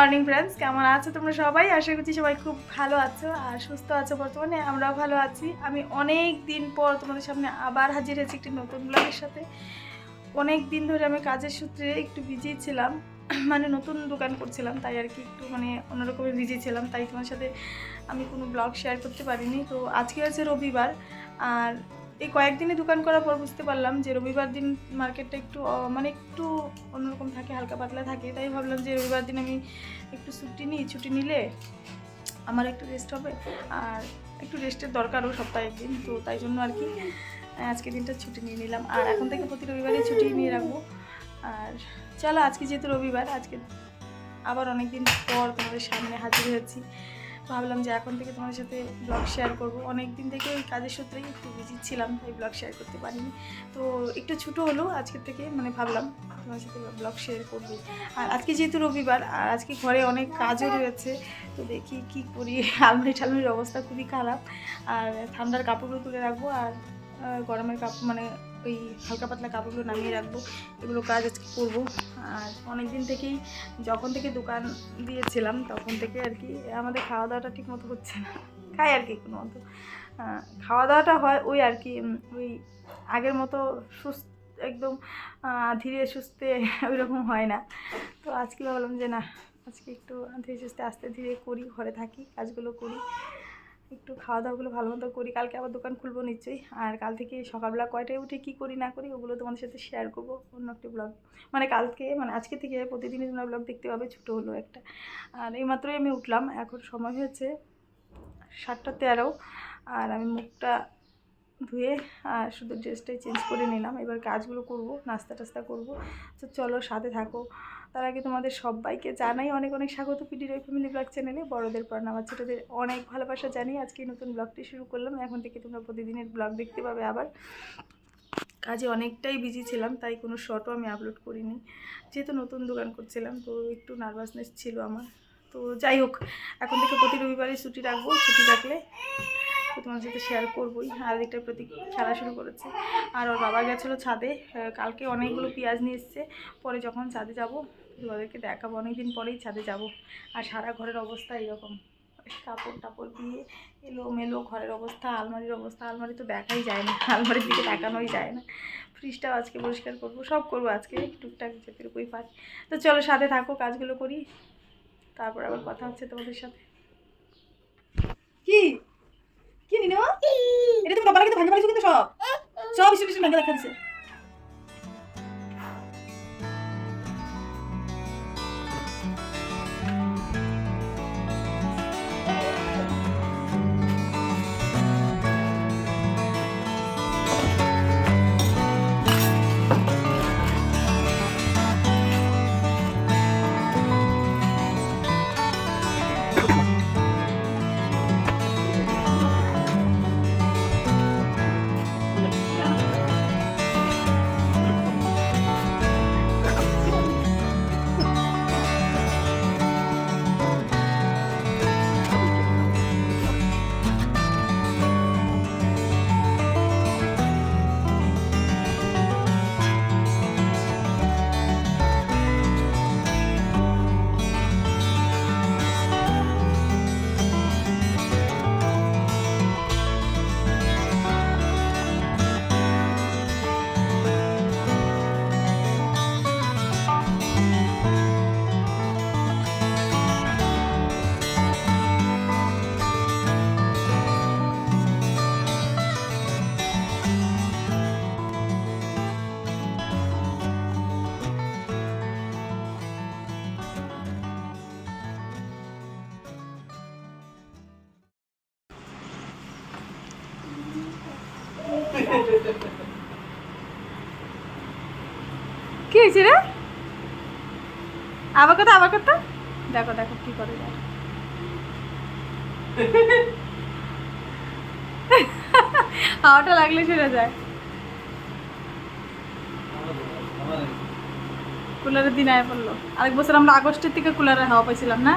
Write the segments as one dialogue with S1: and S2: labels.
S1: Morning friends, কেমন আছো তোমরা সবাই? আশা করছি সবাই খুব ভালো আছো আর সুস্থ আছো বর্তমানে, আমরাও ভালো আছি। আমি অনেক দিন পর তোমাদের সামনে আবার হাজির হয়েছি একটি নতুন ব্লগের সাথে। অনেক দিন ধরে আমি কাজের সূত্রে একটু বিজি ছিলাম মানে নতুন দোকান করছিলাম, তাই আর কি একটু মানে অন্যরকমের বিজি ছিলাম, তাই তোমার সাথে আমি কোনো ব্লগ শেয়ার করতে পারিনি। তো আজকে হচ্ছে রবিবার, আর এই কয়েকদিনই দোকান করার পর বুঝতে পারলাম যে রবিবার দিন মার্কেটটা একটু মানে একটু অন্যরকম থাকে, হালকা পাতলা থাকে। তাই ভাবলাম যে রবিবার দিন আমি একটু ছুটি নিই, ছুটি নিলে আমার একটু রেস্ট হবে। আর একটু রেস্টের দরকারও সপ্তাহে একদিন, তো তাই জন্য আর কি আজকে দিনটা ছুটি নিয়ে নিলাম। আর এখন থেকে প্রতি রবিবারে ছুটি নিয়ে রাখব। আর চলো আজকে যেহেতু রবিবার, আজকে আবার অনেক দিন পর তোমাদের সামনে হাজির হয়েছি। ভাবলাম যে এখন থেকে তোমাদের সাথে ব্লগ শেয়ার করব। অনেক দিন থেকে ওই কাজের সূত্রেই একটু বিজি ছিলাম, তাই ব্লগ শেয়ার করতে পারিনি। তো একটু ছোটো হলো আজকের থেকে মানে ভাবলাম তোমার সাথে ব্লগ শেয়ার করব। আর আজকে যেহেতু রবিবার, আর আজকে ঘরে অনেক কাজও রয়েছে, তো দেখি কি করি। আলমারি টালমারির অবস্থা খুবই খারাপ, আর ঠান্ডার কাপড়গুলো তুলে রাখব, আর গরমের কাপড় মানে ওই হালকা পাতলা কাপড়গুলো নামিয়ে রাখব। এগুলো কাজ আজকে করব। আর অনেক দিন থেকেই যখন থেকে দোকান দিয়েছিলাম, তখন থেকে আর কি আমাদের খাওয়া দাওয়াটা ঠিক মতো হচ্ছে না। খাই আর কি কোনো মতো। খাওয়া দাওয়াটা হয় ওই আর কি ওই আগের মতো সুস্থ, একদম ধীরে সুস্থে ওই রকম হয় না। তো আজকে ভাবলাম যে না, আজকে একটু ধীরে সুস্থে আস্তে ধীরে করি, ঘরে থাকি, কাজগুলো করি। একটু খাওয়া দাওয়াগুলো ভালো মতো করি, কালকে আবার দোকান খুলবো নিশ্চয়ই। আর কাল থেকে সকালবেলা কয়টায় উঠে কী করি না করি, ওগুলো তোমাদের সাথে শেয়ার করব অন্য একটি ব্লগ মানে কালকে মানে আজকে থেকে প্রতিদিনই তোমরা ব্লগ দেখতে পাবে ছোটো হলো একটা। আর এইমাত্রই আমি উঠলাম, এখন সময় হয়েছে সাতটা তেরো। আর আমি মুখটা ধুয়ে আর শুধু ড্রেসটাই চেঞ্জ করে নিলাম। এবার কাজগুলো করব নাস্তা টাস্তা করব। তো চলো সাথে থাকো। তার আগে তোমাদের সবাইকে জানাই অনেক অনেক স্বাগত পিডি রয় ফ্যামিলি ব্লগ চ্যানেলে। বড়দের পর আমার ছোটোদের অনেক ভালোবাসা জানি আজকে নতুন ব্লগটি শুরু করলাম। এখন থেকে তোমরা প্রতিদিনের ব্লগ দেখতে পাবে আবার। কাজে অনেকটাই বিজি ছিলাম, তাই কোনো শটও আমি আপলোড করিনি। যেহেতু নতুন দোকান করছিলাম, তো একটু নার্ভাসনেস ছিল আমার। তো যাই হোক, এখন থেকে প্রতি রবিবারে ছুটি রাখব। ছুটি রাখলে তো তোমার সাথে শেয়ার করবোই। আর একটার প্রতি খেলা শুরু করেছে। আর ওর বাবা গেছিল ছাদে। কালকে অনেকগুলো পেঁয়াজ নিয়ে এসছে। পরে যখন ছাদে যাব ওদেরকে দেখাবো অনেকদিন পরেই ছাদে যাব। আর সারা ঘরের অবস্থা এরকম। কাপড় টাপড় দিয়ে এলো মেলো ঘরের অবস্থা আলমারির অবস্থা। আলমারি তো দেখাই যায় না আলমারির দিকে দেখানোই যায় না। ফ্রিজটাও আজকে পরিষ্কার করব সব করব আজকে টুকটাক যেটুকুই পারি তো চলো সাথে থাকো কাজগুলো করি। তারপর আবার কথা হচ্ছে তোমাদের সাথে। কি? কি নিনো এটা তুমি বাবার কিন্তু ভাঙে পারিছো কিন্তু সব। সব ইস্যু ভাঙে দেখা দিছে কি হয়েছে রে? আবার কথা আবার কথা? দেখো দেখো কি করে দেখো হাওয়াটা লাগলে সেরে যায়। কুলারের দিন আয় পড়ল। আরেক বছর আমরা আগস্টের থেকে কুলারের হাওয়া পাইছিলাম, না।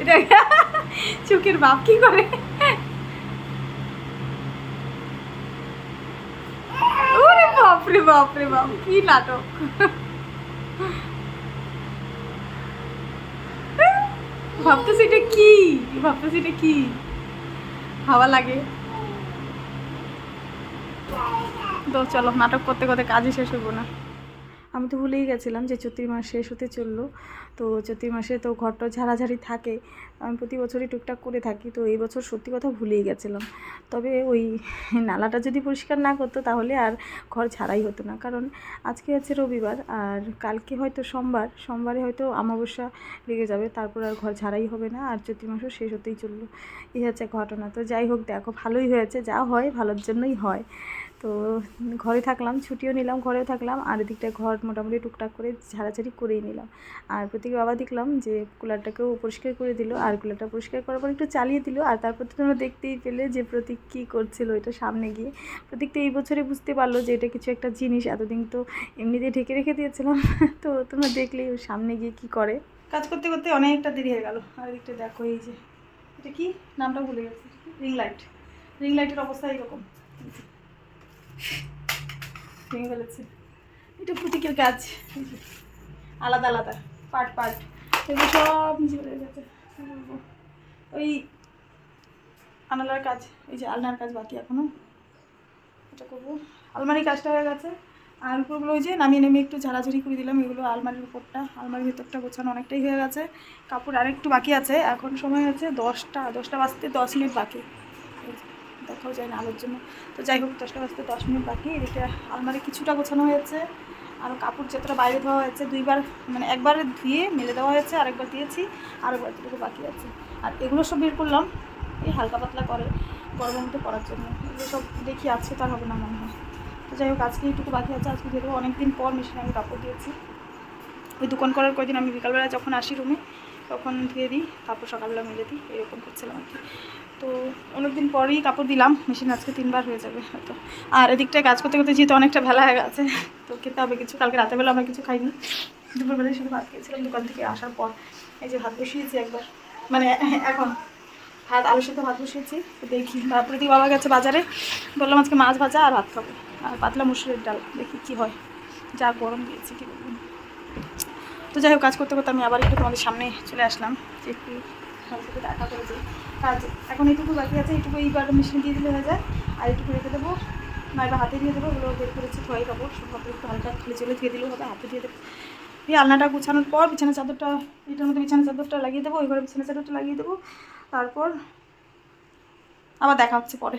S1: এটা চোখের বাপ কি করে? ওরে বাপ, কি নাটক? ভাবতেছি এটা কি? ভাবতেছি এটা কি? হাওয়া লাগে। তো চলো, নাটক করতে করতে কাজই শেষ হব না। আমি তো ভুলেই গেছিলাম যে চৈত্রি মাস শেষ হতে চলল। তো চৈত্রি মাসে তো ঘরটা ঝাড়াঝাড়ি থাকে। আমি প্রতি বছরই টুকটাক করে থাকি। তো এই বছর সত্যি কথা ভুলেই গেছিলাম। তবে ওই নালাটা যদি পরিষ্কার না করতো তাহলে আর ঘর ছাড়াই হতো না। কারণ আজকে আছে রবিবার আর কালকে হয়তো সোমবার। সোমবারে হয়তো অমাবস্যা লেগে যাবে। তারপর আর ঘর ছাড়াই হবে না আর চৈত্রি মাসও শেষ হতেই চলল। এই হচ্ছে ঘটনা। তো যাই হোক, দেখো ভালোই হয়েছে। যা হয় ভালোর জন্যই হয়। তো ঘরে থাকলাম, ছুটিও নিলাম, ঘরেও থাকলাম, আর এদিকটা ঘর মোটামুটি টুকটাক করে ঝাড়াঝাড়ি করেই নিলাম। আর প্রতীক বাবা দেখলাম যে কুলারটাকেও পরিষ্কার করে দিল, আর কুলারটা পরিষ্কার করার পর একটু চালিয়ে দিল, আর তারপর তো তোমরা দেখতেই পেলে যে প্রতীক কী করছিল এটা সামনে গিয়ে। প্রতীক তো এই বছরে বুঝতে পারল যে এটা কিছু একটা জিনিস, এতদিন তো এমনিতে ঢেকে রেখে দিয়েছিলাম। তো তোমরা দেখলেই ও সামনে গিয়ে কী করে। কাজ করতে করতে অনেকটা দেরি হয়ে গেল। আর এদিকটা দেখো এই যে, এটা কি? নামটা ভুলে গেছে। Ring light. রিং লাইটের অবস্থা এরকম ভেঙে ফেলেছে। এটা প্রতীকের কাজ। আলাদা আলাদা পার্ট পার্ট এগুলো সব নিচে পড়ে গেছে। ওই আনালার কাজ, এই যে আলনার কাজ বাকি এখনও। এটা করব। আলমারির কাজটা হয়ে গেছে। আর উপরগুলো ওই যে নামিয়ে নেমে একটু ঝাড়াঝাড়ি করে দিলাম। এগুলো আলমারির উপরটা, আলমারির ভেতরটা গোছানো অনেকটাই হয়ে গেছে। কাপড় আরেকটু বাকি আছে। এখন সময় আছে দশটা দশটা বাজতে দশ মিনিট বাকি। দেখাও যায় না আলোর জন্য। তো যাই হোক দশটা বাজতে দশ মিনিট বাকি। এদিকে আলমারি কিছুটা গোছানো হয়েছে। আর কাপড় যতটা বাইরে ধোয়া হয়েছে, দুইবার মানে একবার ধুয়ে মেলে দেওয়া হয়েছে, আরেকবার দিয়েছি, আর একবার বাকি আছে। আর এগুলো সব বের করলাম, এই হালকা পাতলা করে গরমের মধ্যে পরার জন্য। এগুলো সব দেখি আছে তার হবে না মনে হয়। তো যাই হোক, আজকে এইটুকু বাকি আছে। আজকে দেবো। অনেকদিন পর মেশিনে আমি কাপড় দিয়েছি। ওই দোকান করার কয়দিন আমি বিকালবেলা যখন আসি রুমে, তখন ধুয়ে দিই, তারপর সকালবেলা মেলে দিই। এরকম করছিলাম আর কি। তো অনেক দিন পরেই কাপড় দিলাম, মেশিন আজকে তিনবার হয়ে যাবে হয়তো। আর এদিকটায় কাজ করতে করতে যেহেতু অনেকটা ভেলা হয়ে গেছে, তো খেতে হবে কিছু। কালকে রাতেরবেলা আমরা কিছু খাইনি। দুপুরবেলায় শুধু ভাত খেয়েছিলাম, দোকান থেকে আসার পর এই যে ভাত বসিয়েছি একবার। মানে এখন ভাত, আলুর সাথে ভাত বসিয়েছি দেখি। তারপরে দিয়ে বাবা গেছে বাজারে। বললাম আজকে মাছ ভাজা আর ভাত খাব। আর পাতলা মুসুরের ডাল, দেখি কি হয়। যা গরম দিয়েছে, কি বলব। তো যাই হোক, কাজ করতে করতে আমি আবার একটু তোমাদের সামনে চলে আসলাম, যে একটু সাথে দেখা করেছি। কাজ এখন এইটুকু বাকি আছে, এইটুকু এইবার মেশিন দিয়ে দিলে হয়ে যায়। আর এইটুকু রেখে দেবো, মায়ের হাতে দিয়ে দেবো, ওগুলো বের করেছি ধোয়াই কাপড় সব কাপড় একটু হালকা খুলে চলে ধুয়ে দিলেও হবে, হাতে দিয়ে দেবো। এই আলনাটা গুছানোর পর বিছানা চাদরটা, এটার মধ্যে বিছানা চাদরটা লাগিয়ে দেবো, ওই ঘরে বিছানা চাদরটা লাগিয়ে দেবো। তারপর আবার দেখা হচ্ছে পরে।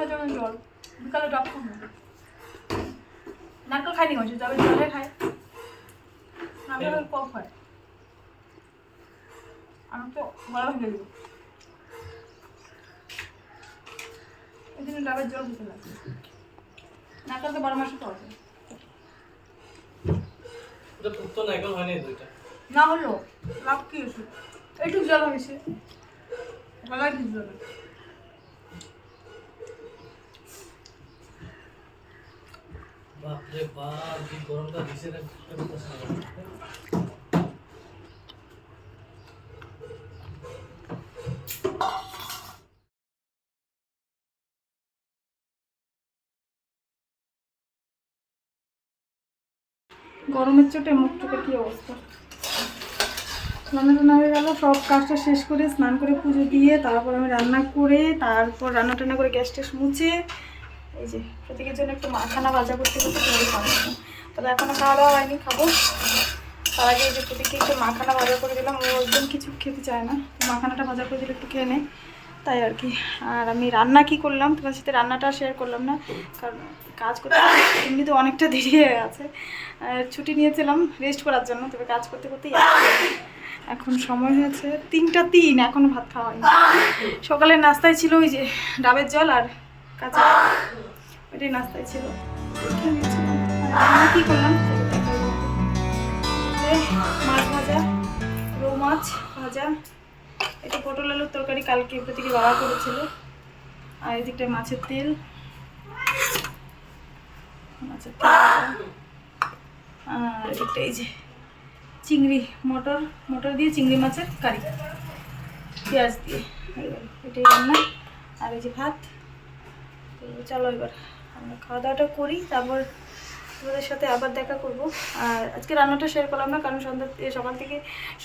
S1: তো জন্য জল? বিকালে ডাব খাব। নারকেল খাইনি হয়েছে তবে জলে খায়। নারকেল কম খায় আমি তো গলা ভেঙে দেবো এই জন্য ডাবের জল খেতে লাগে। নারকেল তো বারো মাসে খাওয়া যায়। না হলো লাভ কি ওষুধ? এইটুকু জল হয়েছে। গলায় কিছু জল। গরমের চোটে মুখ চোখে কী অবস্থা? রান্না টান্না হয়ে গেল, সব কাজটা শেষ করে স্নান করে পুজো দিয়ে তারপর আমি রান্না করে, তারপর রান্না টান্না করে গ্যাস ট্যাস মুছে এই যে প্রত্যেকের জন্য একটু মাখানা ভাজা করতে করতে তোমাদের খাব তবে এখনও খাওয়া দাওয়া হয়নি, খাব। তার আগে এই যে প্রত্যেককে একটু মাখানা ভাজা করে দিলাম। ও একদম কিছু খেতে চায় না। মাখানাটা ভাজা করে দিলে একটু খেয়ে নেয় তাই আর কি। আর আমি রান্না কি করলাম? তোমার সাথে রান্নাটা শেয়ার করলাম না। কারণ কাজ করতে এমনিতে অনেকটা দেরি হয়ে আছে ছুটি নিয়েছিলাম রেস্ট করার জন্য। তবে কাজ করতে করতেই এখন সময় হয়েছে তিনটা তিন। এখনও ভাত খাওয়া হয়নি। সকালের নাস্তায় ছিল ওই যে ডাবের জল আর কাঁচা। ওইটাই নাস্তায় ছিল। কি করলাম? মাছ ভাজা, রৌ মাছ ভাজা এটা পটল আলুর তরকারি কালকে প্রতিকে বাবা করেছিল। আর এদিকটা মাছের তেল। মাছের তেল আর এদিকটা এই যে চিংড়ি মটর মটর দিয়ে চিংড়ি মাছের কারি। পেঁয়াজ দিয়ে। এটাই রান্না। আর এই যে ভাত। চলো এবার আমরা খাওয়া দাওয়াটা করি, তারপর তোমাদের সাথে আবার দেখা করব। আর আজকে রান্নাটা শেয়ার করলাম না, কারণ সন্ধ্যা সকাল থেকে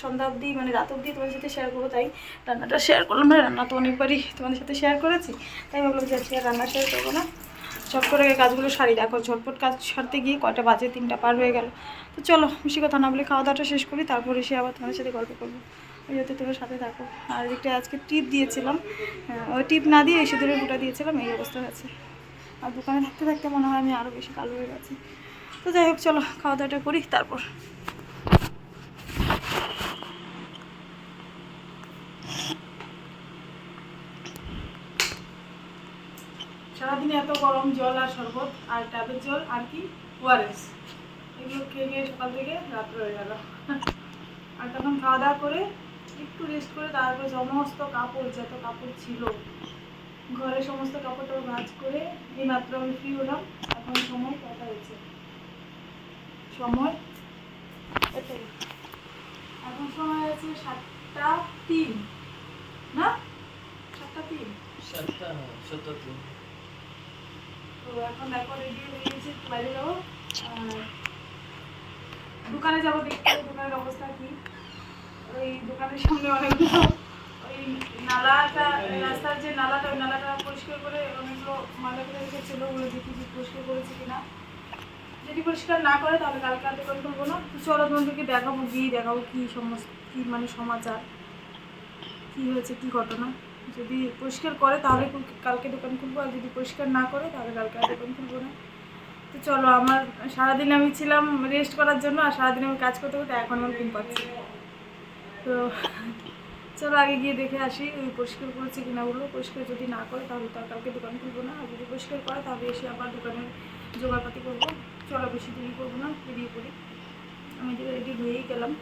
S1: সন্ধ্যা অবধি মানে রাত অবধি তোমাদের সাথে শেয়ার করব, তাই রান্নাটা শেয়ার করলাম না, রান্না তো অনেকবারই তোমাদের সাথে শেয়ার করেছি, তাই ভাবলাম যে আজকে রান্না শেয়ার করব না। চট করে কাজগুলো সারি, দেখো ঝটপট কাজ সারতে গিয়ে কয়টা বাজে, তিনটা পার হয়ে গেল। তো চলো, বেশি কথা না বলে খাওয়া দাওয়াটা শেষ করি, তারপরে সে আবার তোমাদের সাথে গল্প করব। যাতে তোমার সাথে থাকো। আর একটা আজকে টিপ দিয়েছিলাম। ওই টিপ না দিয়ে এসে দূরে ফুটা দিয়েছিলাম, এই অবস্থা হয়েছে। আর দোকানে থাকতে থাকতে মনে হয় আমি আরও বেশি কালো হয়ে গেছি। তো যাই হোক, চলো খাওয়া দাওয়াটা করি, তারপর। সারাদিনে এত গরম জল আর শরবত আর ট্যাবের জল আর কি? ওয়ারেস। এগুলো খেয়ে খেয়ে সকাল থেকে রাত্রে হয়ে গেল। আর তখন খাওয়া দাওয়া করে একটু রেস্ট করে তারপরে সমস্ত কাপড় যত কাপড় ছিল ঘরে সমস্ত কাপড় টাপড় ভাজ করে এই মাত্র আমি ফ্রি হলাম। এখন সময় কটা হয়েছে? সময়? এটাই। এখন সময় আছে সাতটা তিন না? সাতটা তিন?
S2: সাতটা সাতটা তিন।
S1: তো এখন দেখো রেডি হয়ে গেছি বাইরে যাব। দোকানে যাব দেখতে দোকানের অবস্থা কি। ওই দোকানের সামনে অনেকগুলো ওই নালাটা রাস্তার যে নালাটা, ওই নালাটা পরিষ্কার করে অনেকগুলো দেখি যে পরিষ্কার করেছে যদি পরিষ্কার না করে তাহলে কালকে না। চলো দেখাবো, গিয়ে দেখাবো কী কী মানে সমাচার, কী হয়েছে, কী ঘটনা। যদি পরিষ্কার করে তাহলে কালকে দোকান খুলবো, আর যদি পরিষ্কার না করে তাহলে কালকে আর দোকান খুলবো না। তো চলো, আমার সারাদিন আমি ছিলাম রেস্ট করার জন্য, আর সারাদিন আমি কাজ করতে করতে এখন আমার ঘুম পাচ্ছে। তো চলো আগে গিয়ে দেখে আসি, ওই পরিষ্কার করেছে কিনা বলব পরিষ্কার যদি না করে, তাহলে তো কালকে দোকান খুলবো না। আর যদি পরিষ্কার করে, তাহলে এসে আবার দোকানের জোগাড়পাতি করব। চলো বেশি দেরি করব না, বেরিয়ে পড়ি। আমি যে রেডি হয়েই গেলাম।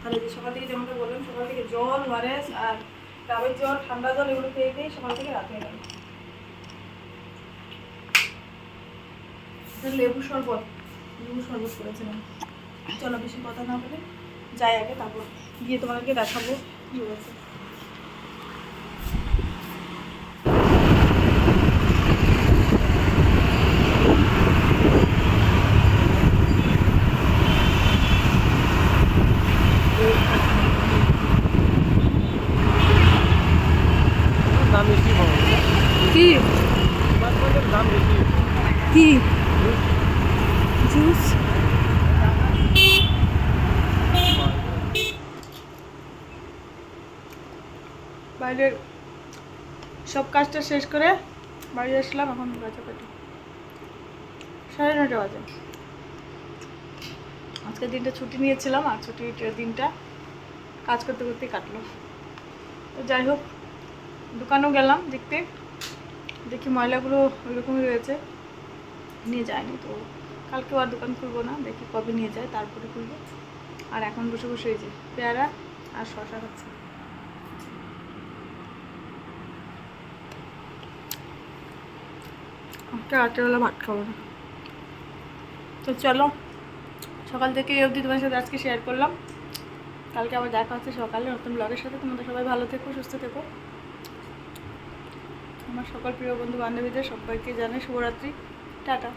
S1: তাহলে যে সকাল থেকে যেমনটা বললাম, সকাল থেকে জল ওয়ারেস আর ডাবের জল, ঠান্ডা জল এগুলো খেয়ে খেয়ে সকাল থেকে রাত হয়ে গেল। লেবু শরবত। লেবু শরবত করেছিলাম। চলো বেশি কথা না বলে, যাই আগে তারপর। গিয়ে তোমাদেরকে দেখাবো কী হয়েছে
S2: দাম বেশি পাবো
S1: কি
S2: দাম বেশি
S1: কি জুস বাইরের সব কাজটা শেষ করে বাড়ি আসলাম এখন বাজে কটা সাড়ে নটা বাজে। আজকের দিনটা ছুটি নিয়েছিলাম, আর ছুটির দিনটা কাজ করতে করতেই কাটলো। তো যাই হোক, দোকানেও গেলাম দেখতে। দেখি ময়লাগুলো ওইরকমই রয়েছে। নিয়ে যায়নি তো। কালকেও আর দোকান খুলবো না, দেখি কবে নিয়ে যায়, তারপরে খুলবো। আর এখন বসে বসে এই যে পেয়ারা আর শশা খাচ্ছি। একটা রাত্রেবেলা ভাত খাব না। তো চলো, সকাল থেকে এই অবধি তোমার সাথে আজকে শেয়ার করলাম। কালকে আবার দেখা হচ্ছে সকালে নতুন ব্লগের সাথে। তোমাদের সবাই ভালো থেকো, সুস্থ থেকো। আমার সকল প্রিয় বন্ধু বান্ধবীদের সবাইকে জানাই শুভরাত্রি। টাটা।